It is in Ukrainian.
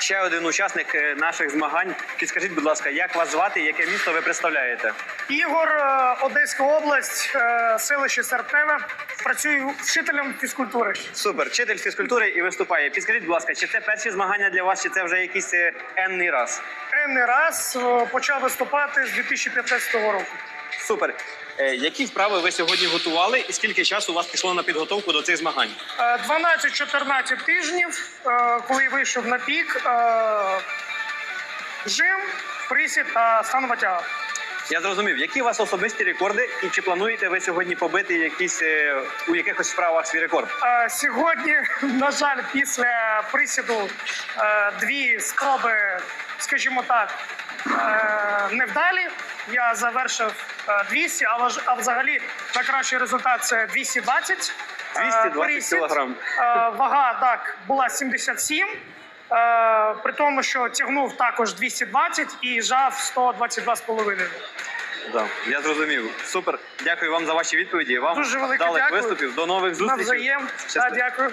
ще один учасник е, наших змагань. Підскажіть, будь ласка, як вас звати, яке місто ви представляєте? Ігор, е, Одеська область, е, селище Серпневе. Працюю вчителем фізкультури. Супер, вчитель фізкультури і виступає. Підскажіть, будь ласка, чи це перші змагання для вас, чи це вже якийсь енний раз? Енний раз почав виступати з 2015 року. Супер. Е, Які вправи ви сьогодні готували, і скільки часу у вас пішло на підготовку до цих змагань? Е, 12-14 тижнів, е, коли вийшов на пік, е, жим, присід та станова тяга. Я зрозумів, які у вас особисті рекорди, і чи плануєте ви сьогодні побити якісь е, у якихось справах свій рекорд? Е, Сьогодні, на жаль, після присіду е, дві спроби, скажімо так, е, невдалі. Я завершив е, 200, але ж а взагалі найкращий результат це 220. е, 220 присід. кілограм. Е, Вага так була 77. е, При тому, що тягнув також 220 і жав 122,5. Да, я зрозумів. Супер. Дякую вам за ваші відповіді. Вам Дуже велике вдалих дякую. виступів. До нових зустрічей. Навзаєм. Да, дякую.